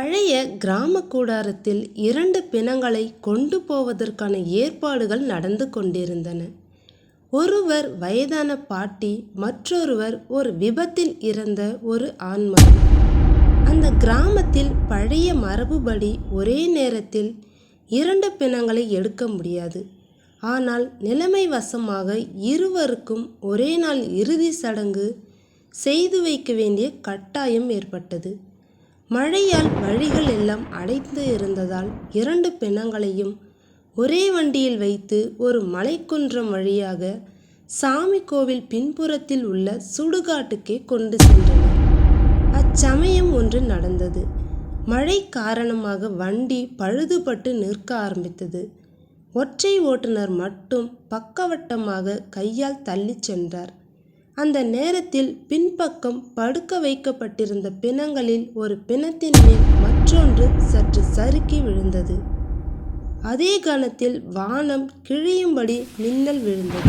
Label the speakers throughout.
Speaker 1: பழைய கிராம கூடாரத்தில் இரண்டு பிணங்களை கொண்டு போவதற்கான ஏற்பாடுகள் நடந்து கொண்டிருந்தன. ஒருவர் வயதான பாட்டி மற்றொருவர் ஒரு விபத்தில் இறந்த ஒரு ஆண்மகன். அந்த கிராமத்தில் பழைய மரபுபடி ஒரே நேரத்தில் இரண்டு பிணங்களை எடுக்க முடியாது. ஆனால் நிலைமை வசமாக இருவருக்கும் ஒரே நாள் இறுதி சடங்கு செய்து வைக்க வேண்டிய கட்டாயம் ஏற்பட்டது. மழையால் வழிகள் எல்லாம் அடைத்து இருந்ததால் இரண்டு பிணங்களையும் ஒரே வண்டியில் வைத்து ஒரு மலைக்குன்றம் வழியாக சாமி கோவில் பின்புறத்தில் உள்ள சுடுகாட்டுக்கே கொண்டு சென்றனர். அச்சமயம் ஒன்று நடந்தது. மழை காரணமாக வண்டி பழுதுபட்டு நிற்க ஆரம்பித்தது. ஒற்றை ஓட்டுநர் மட்டும் பக்கவட்டமாக கையால் தள்ளிச் சென்றார். அந்த நேரத்தில் பின்பக்கம் படுக்க வைக்கப்பட்டிருந்த பிணங்களில் ஒரு பிணத்தின் மேல் மற்றொன்று சற்று சறுக்கி விழுந்தது. அதே கணத்தில் வானம் கிழியும்படி மின்னல் விழுந்தது.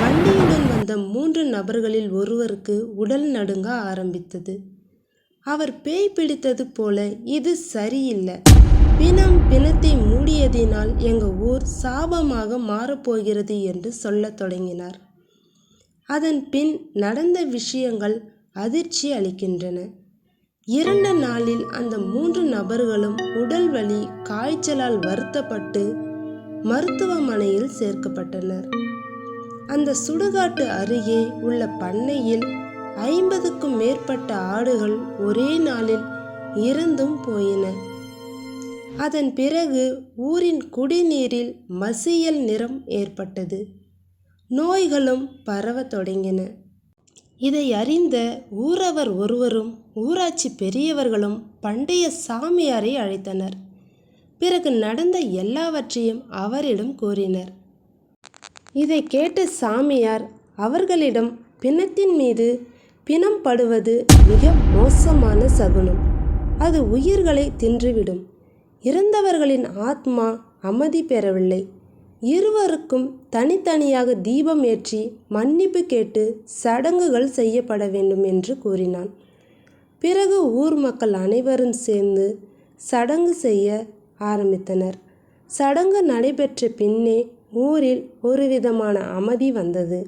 Speaker 1: வண்டியுடன் வந்த மூன்று நபர்களில் ஒருவருக்கு உடல் நடுங்க ஆரம்பித்தது. அவர் பேய் பிடித்தது போல இது சரியில்லை. பிணம் பிணத்தை மூடியதினால் எங்கள் ஊர் சாபமாக மாறப்போகிறது என்று சொல்லத் தொடங்கினார். அதன் பின் நடந்த விஷயங்கள் அதிர்ச்சி அளிக்கின்றன. இரண்டு நாளில் அந்த மூன்று நபர்களும் உடல் வலி காய்ச்சலால் வருத்தப்பட்டு மருத்துவமனையில் சேர்க்கப்பட்டனர். அந்த சுடுகாட்டு அருகே உள்ள பண்ணையில் ஐம்பதுக்கும் மேற்பட்ட ஆடுகள் ஒரே நாளில் இறந்தும் போயின. அதன் பிறகு ஊரின் குடிநீரில் மசியல் நிறம் ஏற்பட்டது. நோய்களும் பரவத் தொடங்கின. இதை அறிந்த ஊரவர் ஒருவரும் ஊராட்சி பெரியவர்களும் பண்டைய சாமியாரை அழைத்தனர். பிறகு நடந்த எல்லாவற்றையும் அவரிடம் கூறினர். இதை கேட்ட சாமியார் அவர்களிடம் பிணத்தின் மீது பிணம் படுவது மிக மோசமான சகுனம். அது உயிர்களை தின்றுவிடும். இறந்தவர்களின் ஆத்மா அமைதி பெறவில்லை. இருவருக்கும் தனித்தனியாக தீபம் ஏற்றி மன்னிப்பு கேட்டு சடங்குகள் செய்யப்பட வேண்டும் என்று கூறினான். பிறகு ஊர் மக்கள் அனைவரும் சேர்ந்து சடங்கு செய்ய ஆரம்பித்தனர். சடங்கு நடைபெற்ற பின்னே ஊரில் ஒருவிதமான அமைதி வந்தது.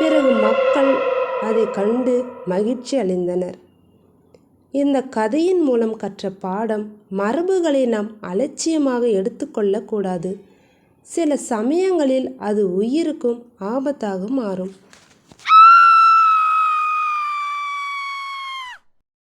Speaker 1: பிறகு மக்கள் அதை கண்டு மகிழ்ச்சி அடைந்தனர். இந்த கதையின் மூலம் கற்ற பாடம் மரபுகளை நாம் அலட்சியமாக எடுத்துக்கொள்ளக்கூடாது. சில சமயங்களில் அது உயிருக்கும் ஆபத்தாக மாறும்.